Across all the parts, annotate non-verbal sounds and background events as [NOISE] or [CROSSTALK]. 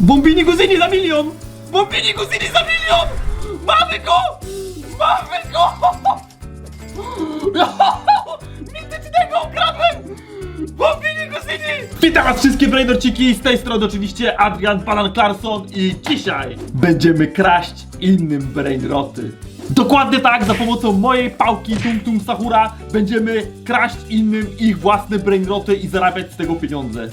Bombini Guzini za milion! Bombini Guzini za milion! Mamy go! Mamy go! [LAUGHS] Ukradłem! Bombini Guzini! Witam was wszystkie brainociki, z tej strony oczywiście Adrian Palan Clarkson i dzisiaj będziemy kraść innym brainroty. Dokładnie tak, za pomocą mojej pałki Tum Tum Sahura będziemy kraść innym ich własne brainroty i zarabiać z tego pieniądze.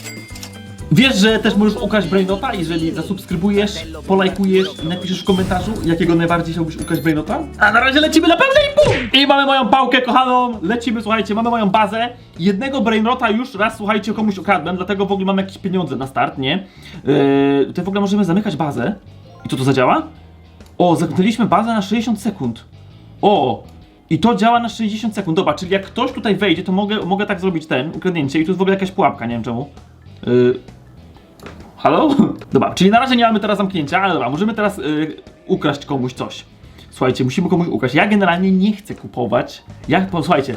Wiesz, że też możesz ukraść Brainota, jeżeli zasubskrybujesz, polajkujesz i napiszesz w komentarzu, jakiego najbardziej chciałbyś ukraść Brainota? A na razie lecimy na pełnej i bum! I mamy moją pałkę kochaną, lecimy, słuchajcie, mamy moją bazę. Jednego Brainrota już raz, słuchajcie, komuś ukradłem, dlatego w ogóle mamy jakieś pieniądze na start, nie? Yy, tutaj w ogóle możemy zamykać bazę. I to to zadziała? O, zamknęliśmy bazę na 60 sekund. O! I to działa na 60 sekund. Dobra, czyli jak ktoś tutaj wejdzie, to mogę, mogę tak zrobić ten, ukradnięcie i tu jest w ogóle jakaś pułapka, nie wiem czemu. Yy, Halo? [LAUGHS] Dobra, czyli na razie nie mamy teraz zamknięcia, ale dobra, możemy teraz yy, ukraść komuś coś. Słuchajcie, musimy komuś ukraść. Ja generalnie nie chcę kupować. Ja, posłuchajcie,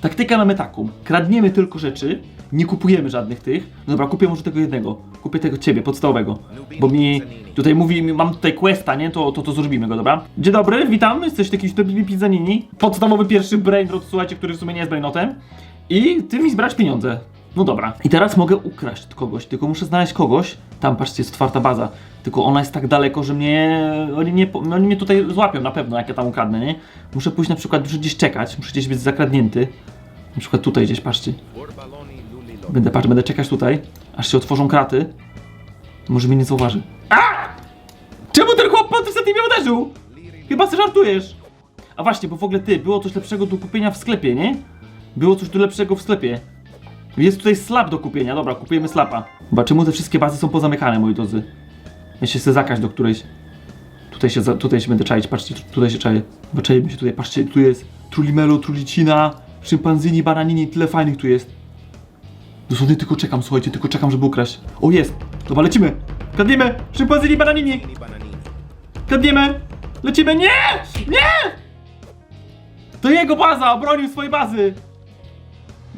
taktykę mamy taką. Kradniemy tylko rzeczy, nie kupujemy żadnych tych. No dobra, kupię może tego jednego. Kupię tego ciebie, podstawowego. Bo mi tutaj mówi, mam tutaj questa, nie? To, to, to zrobimy go, dobra? Dzień dobry, witam, jesteś jakiś Dobili Pizzanini. Podstawowy pierwszy brainrot, słuchajcie, który w sumie nie jest brainotem. I ty mi zbrać pieniądze. No dobra. I teraz mogę ukraść kogoś, tylko muszę znaleźć kogoś. Tam, patrzcie, jest otwarta baza. Tylko ona jest tak daleko, że mnie. Oni, nie, oni mnie tutaj złapią na pewno, jak ja tam ukradnę, nie? Muszę pójść na przykład, muszę gdzieś czekać, muszę gdzieś być zakradnięty. Na przykład tutaj gdzieś, patrzcie. Będę, patrz, będę czekać tutaj, aż się otworzą kraty. Może mnie nie zauważy. A! Czemu ten chłop tym mnie uderzył? Chyba sobie żartujesz. A właśnie, bo w ogóle ty, było coś lepszego do kupienia w sklepie, nie? Było coś tu lepszego w sklepie. Jest tutaj slap do kupienia, dobra, kupujemy slapa. Chyba czemu te wszystkie bazy są pozamykane, moi drodzy? Ja się chcę zakaść do którejś. Tutaj się, za, tutaj się będę czaić, patrzcie, tu- tutaj się czaję. Bo czajmy się tutaj, patrzcie, tu jest Trulimelo, Trulicina, Szympanzini, Bananini, tyle fajnych tu jest. Dosłownie tylko czekam, słuchajcie, tylko czekam, żeby ukraść. O, jest! Dobra, lecimy! Kradniemy! Szympanzini, Bananini! Kradniemy! Lecimy! Nie! Nie! To jego baza! Obronił swojej bazy!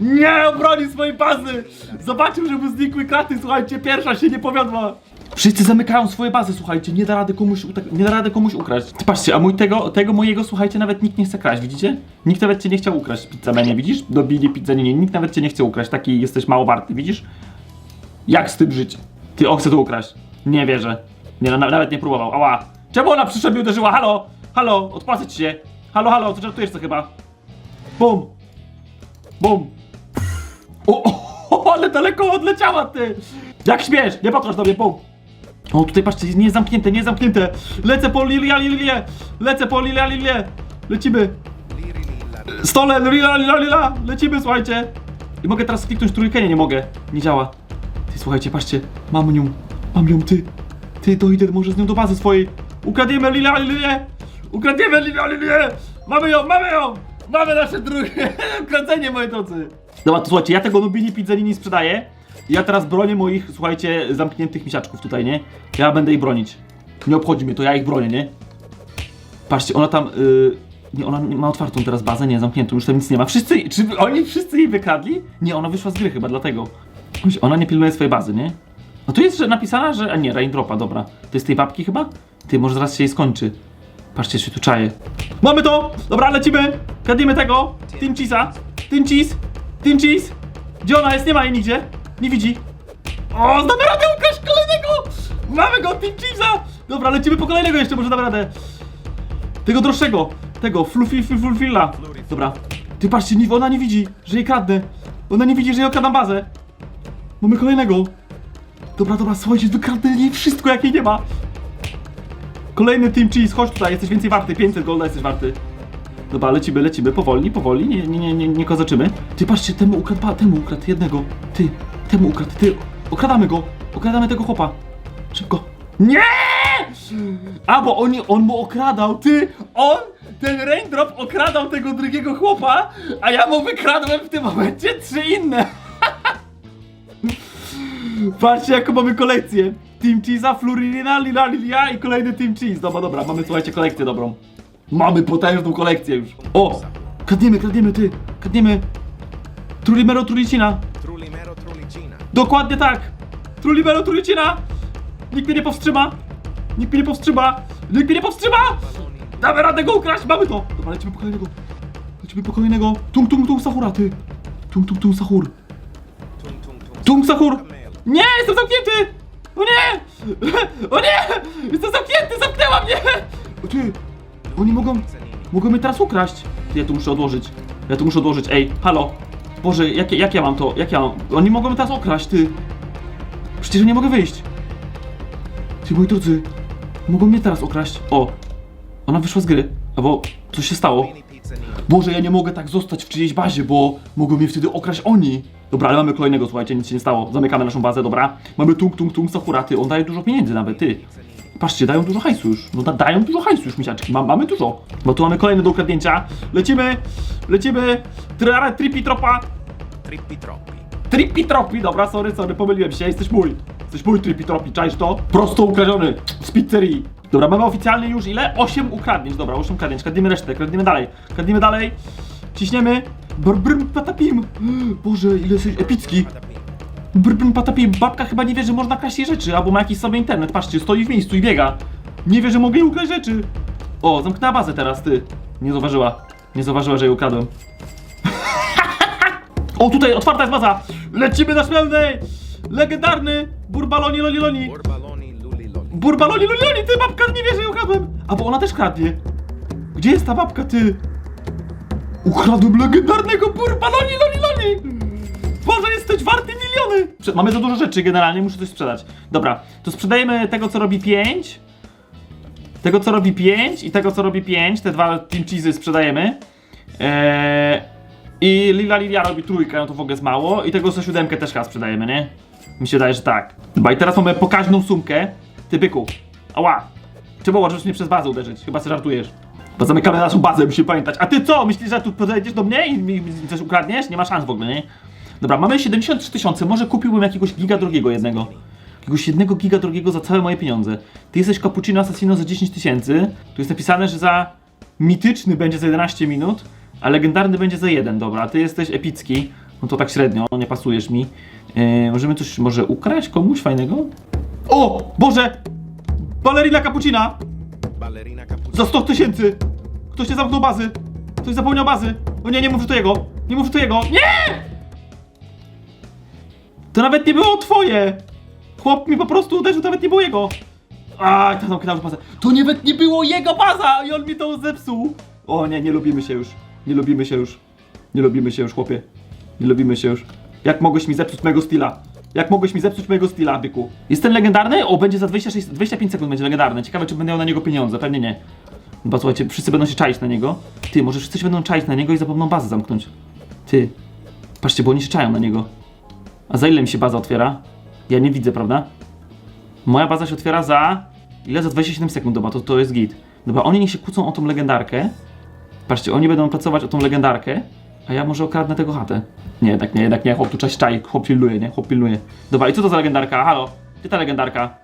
Nie obronił swojej bazy! Zobaczył, że mu znikły kraty, słuchajcie, pierwsza się nie powiodła. Wszyscy zamykają swoje bazy, słuchajcie, nie da rady komuś, nie da rady komuś ukraść. Patrzcie, a mój tego, tego mojego, słuchajcie, nawet nikt nie chce kraść, widzicie? Nikt nawet cię nie chciał ukraść, pizzamenie, widzisz? Dobili pizzanie, nikt nawet cię nie chce ukraść, taki jesteś mało warty, widzisz? Jak z tym żyć? Ty, o, chcę to ukraść. Nie wierzę. Nie, no, na, nawet nie próbował, ała. Czemu ona przyszła i uderzyła? Halo, halo, odpłacę ci się. Halo, halo, ty żartujesz to chyba. Bum. Bum. O, ale daleko odleciała ty! Jak śmiesz, nie patrz do mnie! O, tutaj patrzcie, nie jest zamknięte, nie jest zamknięte! Lecę po Lilia Lilie! Lecę po Lilia Lilie! Lecimy! Stole, Lila Lila Lila! Lecimy, słuchajcie! I mogę teraz kliknąć trójkę, nie, nie mogę. Nie działa. Ty, słuchajcie, patrzcie, mam nią, mam ją, ty! Ty, to idę może z nią do bazy swojej! Ukradniemy Lilia Lilię! Ukradniemy Lilia Lilię! Mamy ją, mamy ją! Mamy nasze drugie [LAUGHS] kręcenie, moi drodzy! Dobra, to słuchajcie, ja tego Nubini Pizzanini sprzedaję. Ja teraz bronię moich, słuchajcie, zamkniętych misiaczków tutaj, nie? Ja będę ich bronić. Nie obchodzi mnie to, ja ich bronię, nie? Patrzcie, ona tam. Yy, nie, ona ma otwartą teraz bazę, nie, zamkniętą, już tam nic nie ma. Wszyscy, czy oni wszyscy jej wykradli? Nie, ona wyszła z gry chyba, dlatego. Ona nie pilnuje swojej bazy, nie? No tu jest że napisana, że. A nie, Raindropa, dobra. To jest tej babki chyba? Ty, może zaraz się jej skończy. Patrzcie, się tu czaje. Mamy to! Dobra, lecimy! Kradniemy tego! Team Cheese'a! Team Cheese! Team Cheese! Gdzie ona jest? Nie ma jej nigdzie! Nie widzi! O, znamy radę ukraść kolejnego! Mamy go, Team Cheese'a! Dobra, lecimy po kolejnego jeszcze, może damy radę. Tego droższego! Tego, Fluffy Fulfilla. Dobra. Ty patrzcie, nie- ona nie widzi, że jej kradnę. Ona nie widzi, że jej okradam bazę. Mamy kolejnego. Dobra, dobra, słuchajcie, wykradnę jej wszystko, jak jej nie ma. Kolejny Team Cheese, chodź tutaj, jesteś więcej warty, 500 golda jesteś warty. Dobra, lecimy, lecimy, powoli, powoli, nie, nie, nie, nie, nie kozaczymy. Ty patrzcie, temu ukradł, temu ukradł jednego. Ty, temu ukradł, ty, okradamy go, okradamy tego chłopa. Szybko. Nie! A, bo oni, on mu okradał, ty, on, ten Raindrop okradał tego drugiego chłopa, a ja mu wykradłem w tym momencie trzy inne. [LAUGHS] Patrzcie jaką mamy kolekcję. Team Cheese'a, Flurina, Lila, Lilia i kolejny Team Cheese. Dobra, dobra, mamy słuchajcie kolekcję dobrą. Mamy potężną kolekcję już. O! Kradniemy, kradniemy, ty! Kradniemy! Trulimero Trulicina! Trulimero Trulicina. Dokładnie tak! Trulimero Trulicina! Nikt mnie nie powstrzyma! Nikt mnie nie powstrzyma! Nikt mnie nie powstrzyma! Damy radę go ukraść! Mamy to! Dobra, lecimy po kolejnego. Lecimy po kolejnego. Tung tung tung sahura, ty! Tung tung tung sahur. Tung sahur! Nie! Jestem zamknięty! O nie! [LAUGHS] O nie! Jestem zamknięty! Zamknęła mnie! O ty! Oni mogą... Mogą mnie teraz ukraść. Ja to muszę odłożyć. Ja to muszę odłożyć. Ej, halo. Boże, jak, jak ja mam to? Jak ja mam? Oni mogą mnie teraz okraść, ty. Przecież nie mogę wyjść. Ty, moi drodzy. Mogą mnie teraz okraść. O. Ona wyszła z gry. Albo coś się stało. Boże, ja nie mogę tak zostać w czyjejś bazie, bo mogą mnie wtedy okraść oni. Dobra, ale mamy kolejnego, słuchajcie, nic się nie stało. Zamykamy naszą bazę, dobra. Mamy tung tung tung Sakura, ty, on daje dużo pieniędzy nawet, ty. Patrzcie, dają dużo hajsu już. No da, dają dużo hajsu już, misiaczki. Ma, mamy dużo. Bo tu mamy kolejne do ukradnięcia. Lecimy, lecimy. Tra, tripi tropa. Trippi troppi. Tripi tropi, dobra, sorry, sorry, pomyliłem się, jesteś mój. Jesteś mój tripi tropi, czaisz to? Prosto ukradziony z pizzerii. Dobra, mamy oficjalnie już ile? 8 ukradnięć, dobra, 8 ukradnięć, kradniemy resztę, kradniemy dalej, kradniemy dalej, ciśniemy. Brbrm patapim. Boże, ile jesteś epicki. Brbrm patapim, babka chyba nie wie, że można kraść jej rzeczy, albo ma jakiś sobie internet, patrzcie, stoi w miejscu i biega. Nie wie, że mogę jej ukraść rzeczy. O, zamknęła bazę teraz, ty. Nie zauważyła, nie zauważyła, że jej ukradłem. [LAUGHS] O, tutaj otwarta jest baza! Lecimy na pełnej! Legendarny Burbaloni Loliloni! Borbaloni luli loli. Burbaloni Loliloni! Ty, babka nie wie, że ją ukradłem! A, bo ona też kradnie. Gdzie jest ta babka, ty? Ukradłem legendarnego Burbaloni Loliloni! Boże, jesteś warty miliony! Mamy za dużo rzeczy generalnie, muszę coś sprzedać. Dobra, to sprzedajemy tego, co robi 5. Tego, co robi 5 i tego, co robi 5. Te dwa Team Cheese'y sprzedajemy. Eee, I Lila Lilia robi trójkę, no to w ogóle jest mało. I tego za siódemkę też chyba sprzedajemy, nie? Mi się wydaje, że tak. Dobra, i teraz mamy pokaźną sumkę. Ty byku. Ała. Czemu możesz mnie przez bazę uderzyć? Chyba sobie żartujesz. Bo zamykamy naszą bazę, musimy pamiętać. A ty co? Myślisz, że tu podejdziesz do mnie i mi coś ukradniesz? Nie ma szans w ogóle, nie? Dobra, mamy 73 tysiące. Może kupiłbym jakiegoś giga drogiego jednego. Jakiegoś jednego giga drogiego za całe moje pieniądze. Ty jesteś Cappuccino Assassino za 10 tysięcy. Tu jest napisane, że za mityczny będzie za 11 minut, a legendarny będzie za 1. Dobra, a ty jesteś epicki. No to tak średnio, nie pasujesz mi. Yy, możemy coś może ukraść komuś fajnego? O! Boże! Balerina cappuccina. Za 100 tysięcy! Ktoś nie zamknął bazy! Ktoś zapomniał bazy! O nie, nie mów, że to jego! Nie mów, że to jego! Nie! To nawet nie było twoje! Chłop mi po prostu uderzył, to nawet nie było jego! A, to zamknął bazę. To nawet nie było jego baza! I on mi to zepsuł! O nie, nie lubimy się już. Nie lubimy się już. Nie lubimy się już, chłopie. Nie lubimy się już. Jak mogłeś mi zepsuć mojego styla? Jak mogłeś mi zepsuć mojego styla, byku? Jest ten legendarny? O, będzie za 26, 25 sekund będzie legendarny. Ciekawe, czy będę miał na niego pieniądze. Pewnie nie. Bo słuchajcie, wszyscy będą się czaić na niego. Ty, może wszyscy się będą czaić na niego i zapomną bazę zamknąć. Ty. Patrzcie, bo oni się czają na niego. A za ile mi się baza otwiera? Ja nie widzę, prawda? Moja baza się otwiera za... Ile? Za 27 sekund, dobra, to, to jest git. Dobra, oni niech się kłócą o tą legendarkę. Patrzcie, oni będą pracować o tą legendarkę, a ja może okradnę tego chatę. Nie, jednak nie, jednak nie, chłop tu cześć czai, chłop pilnuje, nie? Chłop pilnuje. Dobra, i co to za legendarka? Halo? Gdzie ta legendarka?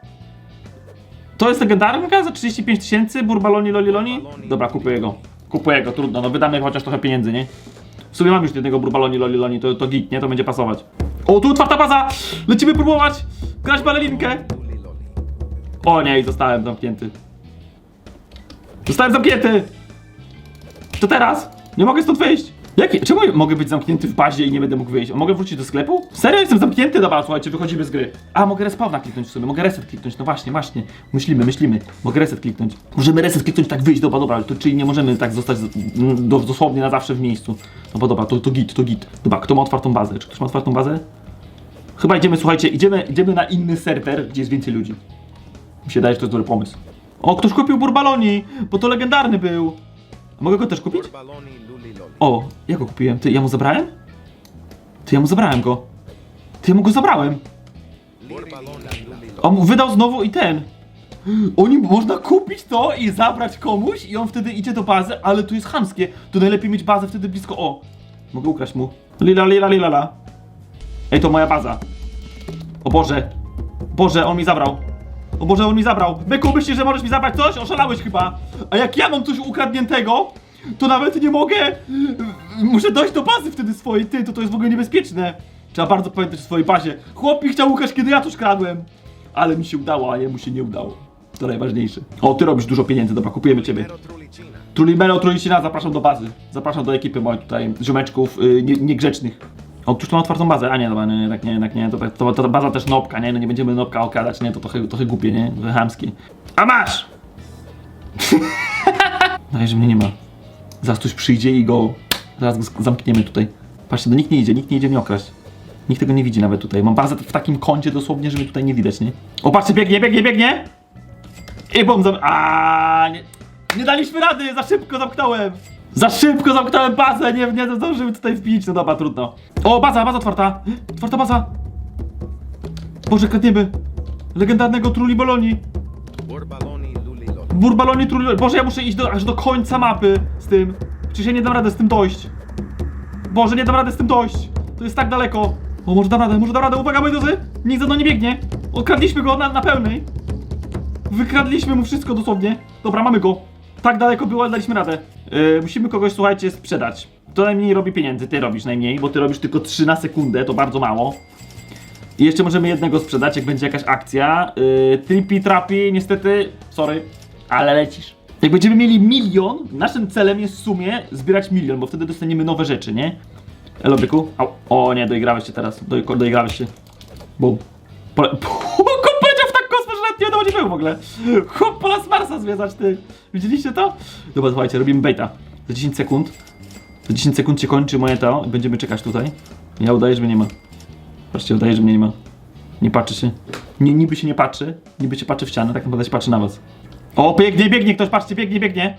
To jest legendarka za 35 tysięcy? Burbaloni Loliloni? Dobra, kupuję go. Kupuję go, trudno, no wydamy chociaż trochę pieniędzy, nie? W sumie mam już jednego Burbaloni Loliloni, to, to git, nie? To będzie pasować. O, tu otwarta baza! Lecimy próbować! Grać balelinkę! Loli. O nie, i zostałem zamknięty. Zostałem zamknięty! Co teraz? Nie mogę stąd wyjść! Jakie? Czemu mogę być zamknięty w bazie i nie będę mógł wyjść? Mogę wrócić do sklepu? Serio jestem zamknięty? Dobra, słuchajcie, wychodzimy z gry. A, mogę respawna kliknąć w sumie, mogę reset kliknąć, no właśnie, właśnie. Myślimy, myślimy. Mogę reset kliknąć. Możemy reset kliknąć, tak wyjść, dobra, dobra, to czyli nie możemy tak zostać z- m, do, dosłownie na zawsze w miejscu. No bo dobra, to, to git, to git. Dobra, kto ma otwartą bazę? Czy ktoś ma otwartą bazę? Chyba idziemy, słuchajcie, idziemy, idziemy na inny serwer, gdzie jest więcej ludzi. Mi się daje, że to jest dobry pomysł. O, ktoś kupił Burbaloni, bo to legendarny był. Mogę go też kupić? O, ja go kupiłem. Ty, ja mu zabrałem? Ty, ja mu zabrałem go. Ty, ja mu go zabrałem. On wydał znowu i ten. Oni można kupić to i zabrać komuś i on wtedy idzie do bazy, ale tu jest chamskie. To najlepiej mieć bazę wtedy blisko. O, mogę ukraść mu. Lila, lila, lila, la. Ej, to moja baza. O Boże. Boże, on mi zabrał. O Boże, on mi zabrał. Byku, myślisz, że możesz mi zabrać coś? Oszalałeś chyba. A jak ja mam coś ukradniętego, to nawet nie mogę. Muszę dojść do bazy wtedy swojej. Ty, to to jest w ogóle niebezpieczne. Trzeba bardzo pamiętać o swojej bazie. Chłop mi chciał ukraść, kiedy ja coś kradłem. ale mi się udało, a jemu się nie udało. To najważniejsze. O, ty robisz dużo pieniędzy, dobra, kupujemy ciebie. Pero Trulicina. Zapraszam do bazy. Zapraszam do ekipy moich tutaj, ziomeczków yy, nie, niegrzecznych. O, któż tu ma otwartą bazę? A nie, dobra, nie, jednak nie, jednak nie, to, tak- to, to, to baza też nopka, nie, no nie będziemy nopka okradać, nie, to trochę, trochę głupie, nie, trochę chamskie. A masz! [LAUGHS] No, że mnie nie ma. Zaraz ktoś przyjdzie i go, zaraz go zamkniemy tutaj. Patrzcie, no nikt nie idzie, nikt nie idzie mnie okraść. Nikt tego nie widzi nawet tutaj. Mam bazę w takim kącie dosłownie, że mnie tutaj nie widać, nie? O, patrzcie, biegnie, biegnie, biegnie! I bum, zam... A nie, nie daliśmy rady, za szybko zamknąłem! Za szybko zamknąłem bazę, nie, nie zdążymy tutaj wbić, no dobra, trudno. O, baza, baza otwarta! Otwarta baza! Boże, kradniemy! Legendarnego Trulli Boloni! Burbaloni Trulli... Boże, ja muszę iść do, aż do końca mapy z tym. Przecież ja nie dam rady z tym dojść. Boże, nie dam rady z tym dojść. To jest tak daleko. O, może dam radę, może dam radę, uwaga, moi drodzy! Nikt za mną nie biegnie. Okradliśmy go na, na pełnej. Wykradliśmy mu wszystko dosłownie. Dobra, mamy go. Tak daleko było, ale daliśmy radę. Yy, musimy kogoś, słuchajcie, sprzedać. To najmniej robi pieniędzy, ty robisz najmniej, bo ty robisz tylko 3 na sekundę, to bardzo mało. I jeszcze możemy jednego sprzedać, jak będzie jakaś akcja. Yy, tripi trapi, niestety, sorry, ale lecisz. Jak będziemy mieli milion, naszym celem jest w sumie zbierać milion, bo wtedy dostaniemy nowe rzeczy, nie? Elo, byku. Au. O nie, doigrałeś się teraz. Doj, doigrałeś się. Bum. W tak nawet nie był w ogóle. Chłop pola z Marsa zwiedzać, ty. Widzieliście to? Dobra, słuchajcie, robimy baita. Za 10 sekund. Za 10 sekund się kończy moje to i będziemy czekać tutaj. Ja udaję, że mnie nie ma. Patrzcie, udaje, że mnie nie ma. Nie patrzy się. Nie, niby się nie patrzy. Niby się patrzy w ścianę, tak naprawdę się patrzy na was. O, biegnie, biegnie ktoś, patrzcie, biegnie, biegnie.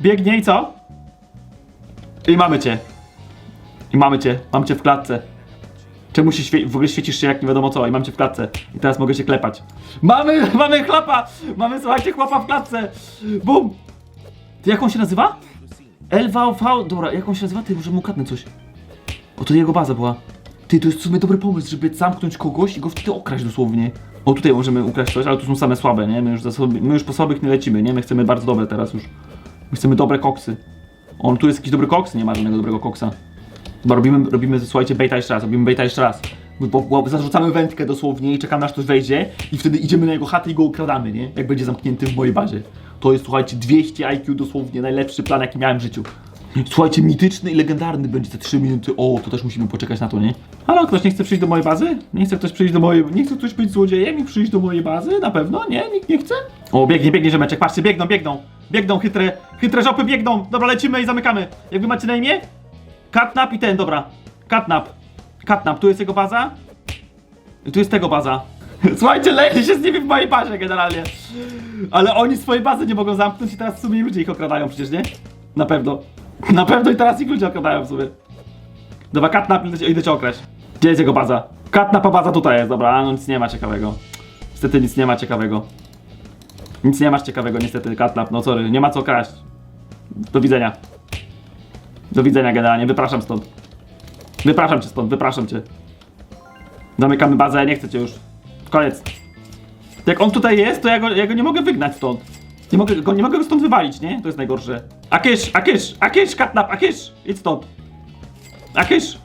Biegnie i co? I mamy cię. I mamy cię, mam cię w klatce. Czemu się świe- w ogóle świecisz się jak nie wiadomo co i mam cię w klatce. I teraz mogę się klepać. Mamy, [LAUGHS] mamy chlapa! Mamy, słuchajcie, chłopa w klatce! Bum! Ty jak on się nazywa? LVV, dobra, jak on się nazywa? Ty, może mu coś. O, to jego baza była. Ty, to jest w sumie dobry pomysł, żeby zamknąć kogoś i go wtedy okraść dosłownie. O, tutaj możemy ukraść coś, ale tu są same słabe, nie? My już, za sobie, my już po słabych nie lecimy, nie? My chcemy bardzo dobre teraz już. My chcemy dobre koksy. On, tu jest jakiś dobry koks? Nie ma żadnego dobrego koksa. Chyba robimy, robimy, słuchajcie, baita jeszcze raz, robimy baita jeszcze raz. Bo, bo zarzucamy wędkę dosłownie i czekamy aż ktoś wejdzie i wtedy idziemy na jego chatę i go ukradamy, nie? Jak będzie zamknięty w mojej bazie. To jest, słuchajcie, 200 IQ dosłownie, najlepszy plan jaki miałem w życiu. Słuchajcie, mityczny i legendarny będzie te 3 minuty. O, to też musimy poczekać na to, nie? Halo, ktoś nie chce przyjść do mojej bazy? Nie chce ktoś przyjść do mojej... Nie chce ktoś być złodziejem i przyjść do mojej bazy? Na pewno? Nie? Nikt nie chce? O, biegnie, biegnie rzemeczek, patrzcie, biegną, biegną. Biegną, chytre, chytre żopy biegną. Dobra, lecimy i zamykamy. Jak wy macie na imię? Katnap i ten, dobra. Katnap. Katnap, tu jest jego baza. Tu jest tego baza. [LAUGHS] Słuchajcie, leje się z nimi w mojej bazie generalnie. Ale oni swojej bazy nie mogą zamknąć i teraz w sumie ludzie ich okradają przecież, nie? Na pewno. [LAUGHS] Na pewno i teraz ich ludzie okradają w sumie. Dobra, katnap, idę, idę cię okraść. Gdzie jest jego baza? Katnapa baza tutaj jest, dobra, no nic nie ma ciekawego. Niestety nic nie ma ciekawego. Nic nie masz ciekawego niestety, katnap, no sorry, nie ma co kraść. Do widzenia. Do widzenia generalnie, wypraszam stąd. Wypraszam cię stąd, wypraszam cię. Zamykamy bazę, nie chcę cię już. Koniec. Jak on tutaj jest, to ja go, ja go nie mogę wygnać stąd. Nie mogę, go, nie mogę go stąd wywalić, nie? To jest najgorsze. Akysz, Akysz, Akysz, katnap, Akysz! Idź stąd. Akysz!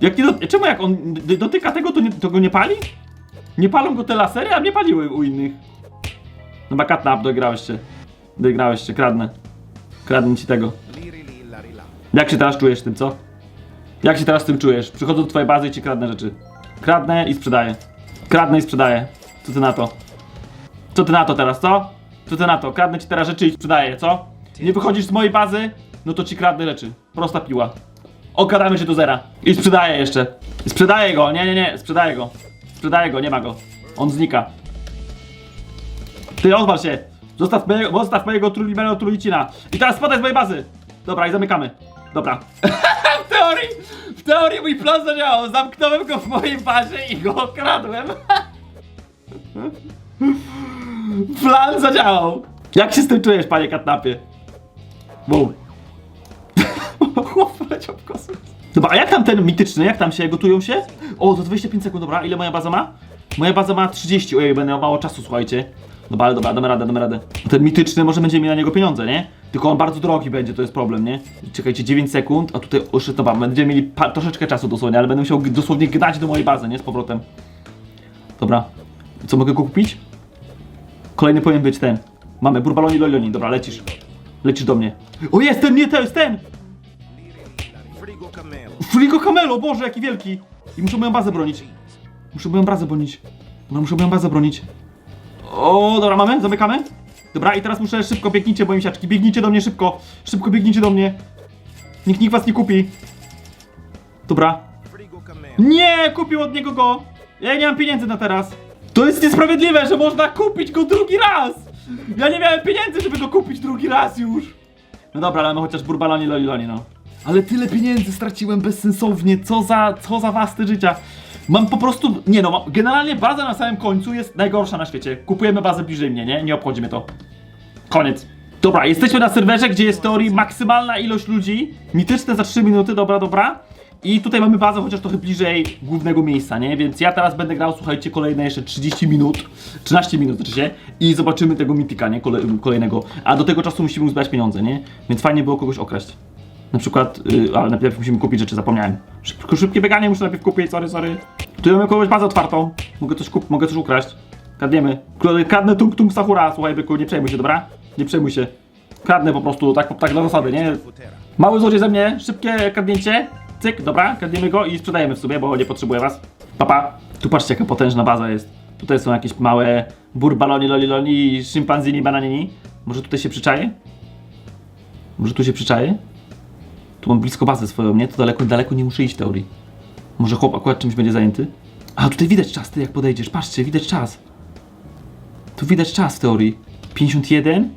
Jak nie do, czemu jak on dotyka tego, to, nie, to go nie pali? Nie palą go te lasery, a mnie paliły u innych. Dobra, katnap, doigrałeś się. Doigrałeś się, kradnę. Kradnę ci tego. Jak się teraz czujesz tym, co? Jak się teraz tym czujesz? Przychodzę do twojej bazy i ci kradnę rzeczy. Kradnę i sprzedaję. Kradnę i sprzedaję. Co ty na to? Co ty na to teraz, co? Co ty na to? Kradnę ci teraz rzeczy i sprzedaję, co? Nie wychodzisz z mojej bazy? No to ci kradnę rzeczy. Prosta piła. Okradamy cię do zera. I sprzedaję jeszcze. Sprzedaję go, nie, nie, nie, sprzedaję go. Sprzedaję go, nie ma go. On znika. Ty odwal się! Zostaw mojego, zostaw mojego trulimero trulicina. I teraz spadaj z mojej bazy! Dobra, i zamykamy. Dobra. [LAUGHS] w teorii, w teorii mój plan zadziałał. Zamknąłem go w mojej bazie i go okradłem. [LAUGHS] plan zadziałał. Jak się z tym czujesz, panie katnapie? Bum. [LAUGHS] Chłop poleciał w kosmos. Dobra, a jak tam ten mityczny, jak tam się gotują się? O, to 25 sekund, dobra, ile moja baza ma? Moja baza ma 30, ojej, będę miał mało czasu, słuchajcie. Dobra, ale dobra, damy radę, damy radę. Ten mityczny, może będziemy mieli na niego pieniądze, nie? Tylko on bardzo drogi będzie, to jest problem, nie? Czekajcie, 9 sekund, a tutaj, jeszcze, dobra, będziemy mieli troszeczkę czasu dosłownie, ale będę musiał dosłownie gnać do mojej bazy, nie? Z powrotem. Dobra. Co mogę go kupić? Kolejny powinien być ten. Mamy Burbaloni Loloni. Dobra, lecisz. Lecisz do mnie. O jest ten, nie, to jest ten! Frigo Camelo. Boże, jaki wielki! I muszę moją bazę bronić. Muszę moją bazę bronić. Dobra, muszę moją bazę bronić. O, dobra, mamy? Zamykamy? Dobra, i teraz muszę szybko, biegnijcie, moje misiaczki. Biegnijcie do mnie szybko. Szybko biegnijcie do mnie. Nikt, nikt was nie kupi. Dobra. Nie, kupił od niego go. Ja nie mam pieniędzy na teraz. To jest niesprawiedliwe, że można kupić go drugi raz. Ja nie miałem pieniędzy, żeby go kupić drugi raz już. No dobra, ale chociaż burbaloni loliloni, no. Ale tyle pieniędzy straciłem bezsensownie, co za, co za wasty życia. Mam po prostu, nie no, mam, generalnie baza na samym końcu jest najgorsza na świecie. Kupujemy bazę bliżej mnie, nie? Nie obchodzi mnie to. Koniec. Dobra, jesteśmy na serwerze, gdzie jest teorii maksymalna ilość ludzi. Mityczne za 3 minuty, dobra, dobra. I tutaj mamy bazę chociaż trochę bliżej głównego miejsca, nie? Więc ja teraz będę grał, słuchajcie, kolejne jeszcze 30 minut, 13 minut znaczy się i zobaczymy tego mitika, nie? Kole, kolejnego. A do tego czasu musimy uzbierać pieniądze, nie? Więc fajnie było kogoś okraść. Na przykład, yy, ale najpierw musimy kupić rzeczy, zapomniałem. Szybko, szybkie bieganie muszę najpierw kupić, sorry, sorry. Tu mamy kogoś bazę otwartą. Mogę coś kup, mogę coś ukraść. Kradniemy. Kla- Kradnę tung tung sahura, słuchaj byku, nie przejmuj się, dobra? Nie przejmuj się. Kradnę po prostu, tak, tak dla zasady, nie? Mały złodziej ze mnie, szybkie kradnięcie. Cyk, dobra, kradniemy go i sprzedajemy w sobie, bo nie potrzebuję was. Papa. Tu patrzcie, jaka potężna baza jest. Tutaj są jakieś małe burbaloni, loliloni szympanzini, bananini. Może tutaj się przyczaje? Może tu się przyczaje? Tu mam blisko bazę swoją, nie? To daleko, daleko nie muszę iść w teorii. Może chłop akurat czymś będzie zajęty? A, tutaj widać czas, ty jak podejdziesz. Patrzcie, widać czas. Tu widać czas w teorii. 51?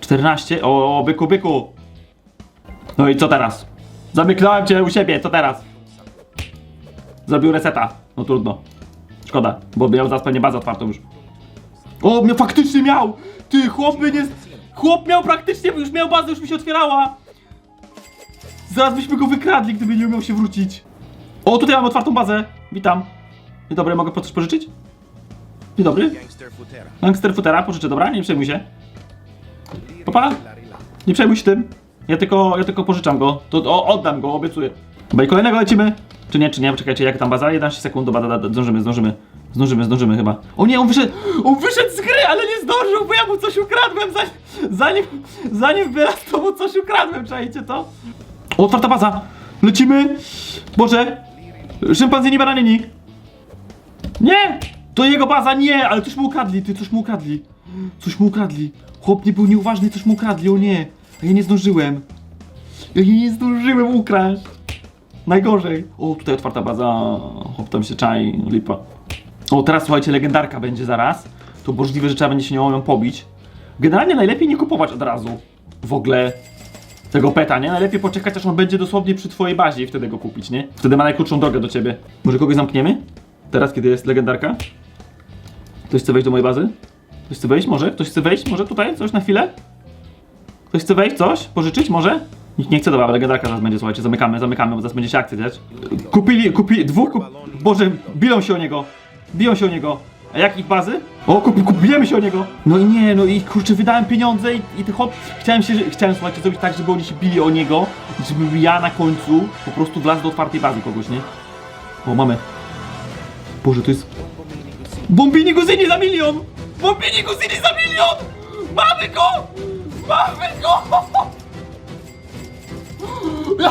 14? O, byku, byku! No i co teraz? Zamyknąłem cię u siebie, co teraz? Zrobił reseta. No trudno. Szkoda, bo miał zaraz pewnie bazę otwartą już. O, miał faktycznie miał! Ty, chłop by nie... Chłop miał praktycznie, już miał bazę, już mi się otwierała! Zaraz byśmy go wykradli, gdyby nie umiał się wrócić. O, tutaj mamy otwartą bazę. Witam. Dzień dobry, mogę po coś pożyczyć? Dzień dobry. Gangster Futera. Pożyczę, dobra? Nie przejmuj się. Papa? Nie przejmuj się tym. Ja tylko, ja tylko pożyczam go. To o, oddam go, obiecuję. Chyba i kolejnego lecimy. Czy nie, czy nie? Poczekajcie, jak tam baza? 11 sekund, dobra, dobra, dobra, zdążymy, zdążymy. Zdążymy, zdążymy chyba. O nie, on wyszedł! On wyszedł z gry, ale nie zdążył, bo ja mu coś ukradłem, zanim, zanim, zanim wyraz, to mu coś ukradłem, czajcie to? Otwarta baza! Lecimy! Boże! Szympanzini bananini! Nie! To jego baza, nie! Ale coś mu ukradli, ty, coś mu ukradli. Coś mu ukradli. Chłop nie był nieuważny, coś mu ukradli, o nie! A ja nie zdążyłem. Ja nie zdążyłem ukraść. Najgorzej. O, tutaj otwarta baza. Chłop tam się czai, lipa. O, teraz słuchajcie, legendarka będzie zaraz. To możliwe, że trzeba będzie się nią pobić. Generalnie najlepiej nie kupować od razu. W ogóle tego peta, nie? Najlepiej poczekać, aż on będzie dosłownie przy twojej bazie i wtedy go kupić, nie? Wtedy ma najkrótszą drogę do ciebie. Może kogoś zamkniemy? Teraz, kiedy jest legendarka? Ktoś chce wejść do mojej bazy? Ktoś chce wejść? Może? Ktoś chce wejść? Może tutaj? Coś na chwilę? Ktoś chce wejść? Coś? Pożyczyć? Może? Nikt nie chce, dobra, legendarka zaraz będzie, słuchajcie, zamykamy, zamykamy, bo zaraz będzie się akcja. Kupili, kupili, dwóch, kup... Boże, biją się o niego, biją się o niego. A jak ich bazy? O, kup, kup, bijemy się o niego. No i nie, no i kurczę, wydałem pieniądze i, i ty hop, chciałem się, że- chciałem, słuchajcie, zrobić tak, żeby oni się bili o niego i żeby ja na końcu po prostu wlazł do otwartej bazy kogoś, nie? O, mamy. Boże, to jest... Bombini Guzini za milion! Bombini Guzini za milion! Mamy go! Mamy go! [LAUGHS]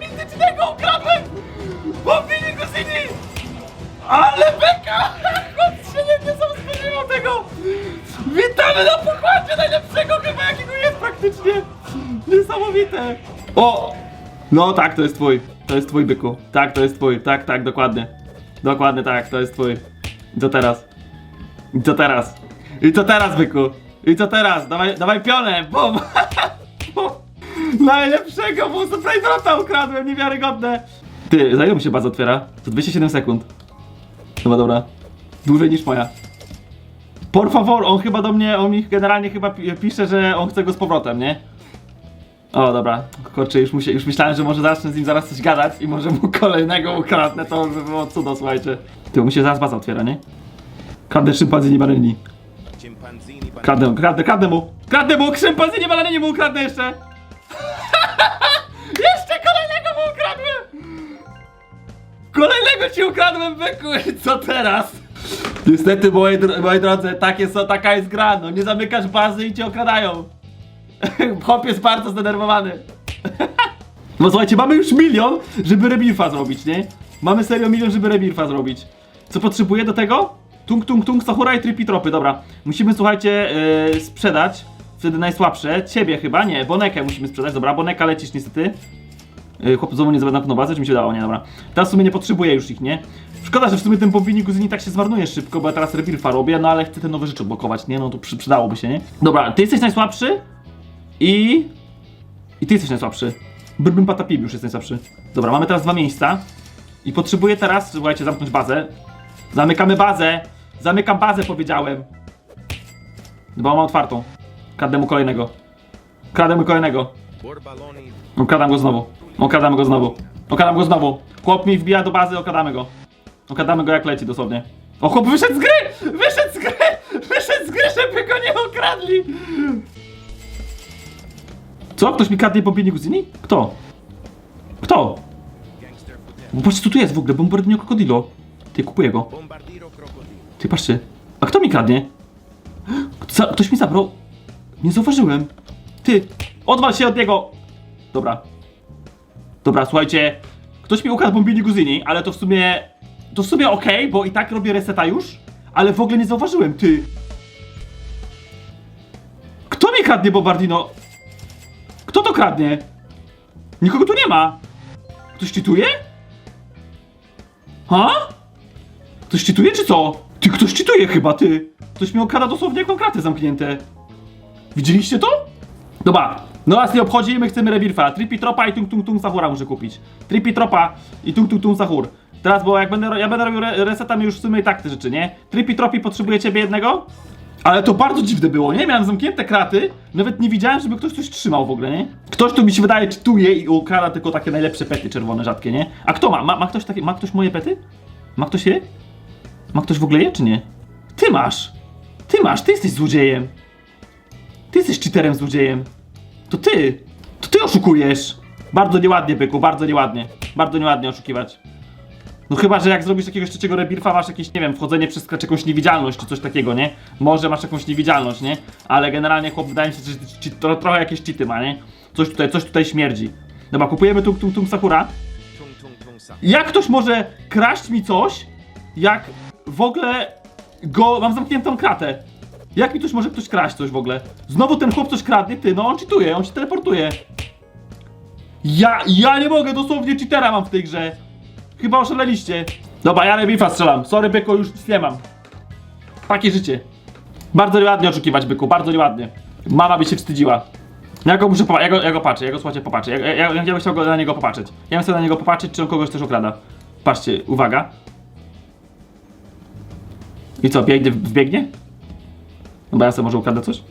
Mitycznego ukradłem! Bombini Guzini! Ale beka! Witamy na pokładzie najlepszego chyba jakiego jest praktycznie! Niesamowite! O! No tak, to jest twój. To jest twój byku. Tak, to jest twój. Tak, tak, dokładnie. Dokładnie tak, to jest twój. I co teraz? I co teraz? I co teraz, byku? I co teraz? Dawaj, dawaj pionę! Bum! [LAUGHS] Najlepszego busu Playdrota ukradłem, niewiarygodne! Ty, za ile mi się baza otwiera? To 207 sekund. Dobra, dobra. Dłużej niż moja. Por favor, on chyba do mnie, on mi generalnie chyba pi- pisze, że on chce go z powrotem, nie? O, dobra. Kurczę, już, musie, już myślałem, że może zacznę z nim zaraz coś gadać i może mu [LAUGHS] kolejnego ukradnę, to by było cudo, słuchajcie. Ty, mu się zaraz baza otwiera, nie? Kradnę szympanzini baranini. Chimpanzini banana. Kradnę, kradnę, kradnę mu! Kradnę mu! Szympanzini baranini mu ukradnę jeszcze! [LAUGHS] jeszcze kolejnego mu ukradłem! Kolejnego ci ukradłem byku [LAUGHS] co teraz? Niestety, moi, moi drodzy, takie są, taka jest gra, no nie zamykasz bazy i cię okradają. [LAUGHS] Hop jest bardzo zdenerwowany. [LAUGHS] No słuchajcie, mamy już milion, żeby rebirfa zrobić, nie? Mamy serio milion, żeby rebirfa zrobić. Co potrzebuję do tego? Tung, tung, tung, Sahura i tripi tropy, dobra. Musimy, słuchajcie, yy, sprzedać wtedy najsłabsze. Ciebie chyba, nie, Bonekę musimy sprzedać, dobra, Boneka lecisz niestety. Yy, chłop znowu nie zabrał na bazę, czy mi się udało, nie, dobra. Teraz w sumie nie potrzebuję już ich, nie? Szkoda, że w sumie ten Bombini Kuzyni tak się zmarnuje szybko, bo ja teraz rebirfa robię, no ale chcę te nowe rzeczy odblokować, nie? No to przy, przydałoby się, nie? Dobra, ty jesteś najsłabszy i... I ty jesteś najsłabszy. Brbym Patapib już jest najsłabszy. Dobra, mamy teraz dwa miejsca. I potrzebuję teraz, słuchajcie, zamknąć bazę. Zamykamy bazę! Zamykam bazę, powiedziałem. Bo mam otwartą. Kradnę mu kolejnego. Kradnę mu kolejnego. Okradam go znowu. Okradam go znowu. Okradam go znowu. Chłop mi wbija do bazy, okradamy go. Okradamy go jak leci dosłownie. O, chłop wyszedł z gry! Wyszedł z gry! [LAUGHS] Wyszedł z gry, żeby go nie okradli! Co? Ktoś mi kradnie pompini kuzyni? Kto? Kto? Bo patrzcie, co tu jest w ogóle, bombardino krokodilo. Ty, kupuję go. Ty, patrzcie. A kto mi kradnie? Ktoś mi zabrał. Nie zauważyłem. Ty, odwal się od niego. Dobra. Dobra, słuchajcie. Ktoś mi ukradł bombini Guzini, ale to w sumie... To w sumie okej, bo i tak robię reseta już. Ale w ogóle nie zauważyłem, ty. Kto mi kradnie bombardino? Kto to kradnie? Nikogo tu nie ma. Ktoś czytuje? Ha? Ktoś czytuje czy co? Ty, ktoś czytuje chyba, ty! Ktoś mi okrada dosłownie jaką kratę zamknięte. Widzieliście to? Dobra, no nas nie obchodzi, my chcemy rebirfa. Tripi tropa i tung tung tung sahura muszę kupić. Tripi tropa i tung tung tung sahur. Teraz, bo jak będę, ja będę robił re reseta, mi już w sumie i tak te rzeczy, nie? Tripi tropi potrzebuje ciebie jednego? Ale to bardzo dziwne było, nie? Miałem zamknięte kraty, nawet nie widziałem, żeby ktoś coś trzymał w ogóle, nie? Ktoś tu mi się wydaje czytuje i ukrada tylko takie najlepsze pety czerwone, rzadkie, nie? A kto ma? Ma, ma ktoś takie, ma ktoś moje pety? Ma ktoś je? Ma ktoś w ogóle je, czy nie? Ty masz! Ty masz, ty jesteś złodziejem! Ty jesteś cheaterem, złodziejem! To ty! To ty oszukujesz! Bardzo nieładnie, byku, bardzo nieładnie. Bardzo nieładnie oszukiwać. No chyba, że jak zrobisz jakiegoś trzeciego rebirfa, masz jakieś, nie wiem, wchodzenie przez jakąś niewidzialność, czy coś takiego, nie? Może masz jakąś niewidzialność, nie? Ale generalnie chłop wydaje mi się, że to, trochę jakieś cheaty ma, nie? Coś tutaj, coś tutaj śmierdzi. Dobra, kupujemy tung tung tung sakura. Jak ktoś może kraść mi coś, jak w ogóle go mam zamkniętą kratę? Jak mi ktoś może ktoś kraść coś w ogóle? Znowu ten chłop coś kradnie, ty, no on cheatuje, on się teleportuje. Ja, ja nie mogę, dosłownie cheatera mam w tej grze. Chyba oszaleliście. Dobra, ja rebifa strzelam. Sorry, byku, już nic nie mam. Takie życie. Bardzo nieładnie oszukiwać, byku, bardzo nieładnie. Mama by się wstydziła. Ja go muszę ja ja go patrzę, ja go słuchajcie popatrzę. Ja, ja, ja, ja bym chciał go, na niego popatrzeć. Ja bym chciał na niego popatrzeć, czy on kogoś też okrada. Patrzcie, uwaga. I co, biegnie, wbiegnie? Dobra, ja sobie może ukradę coś?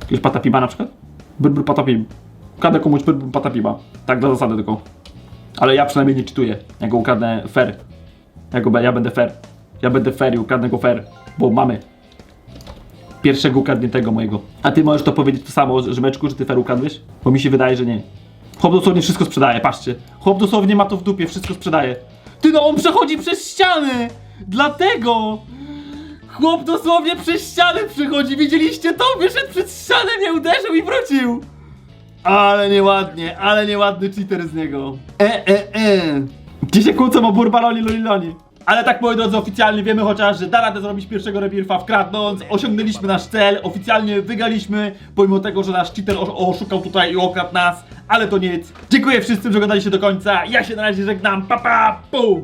Jakiegoś patapiba na przykład? Brr, brr, patapib. Ukradę komuś brr, patapiba. Tak dla zasady tylko. Ale ja przynajmniej nie czytuję. Ja go ukradnę fair. Ja, go, ja będę fair. Ja będę fair i ukradnę go fair. Bo mamy pierwszego ukradniętego mojego. A ty możesz to powiedzieć to samo, Rzymeczku, że ty fair ukradłeś? Bo mi się wydaje, że nie. Chłop dosłownie wszystko sprzedaje, patrzcie. Chłop dosłownie ma to w dupie, wszystko sprzedaje. Ty no, on przechodzi przez ściany! Dlatego! Chłop dosłownie przez ścianę przechodzi, widzieliście to? Wyszedł przez ścianę, mnie uderzył i wrócił! Ale nieładnie, ale nieładny cheater z niego. E, e, e. Gdzie się kłócą o burbaloli loliloni. Ale tak, moi drodzy, oficjalnie wiemy chociaż, że da radę zrobić pierwszego rebirfa wkradnąc. Osiągnęliśmy nasz cel, oficjalnie wygraliśmy, pomimo tego, że nasz cheater os- oszukał tutaj i okradł nas. Ale to nic. Dziękuję wszystkim, że oglądaliście do końca. Ja się na razie żegnam. Pa, pa, pum!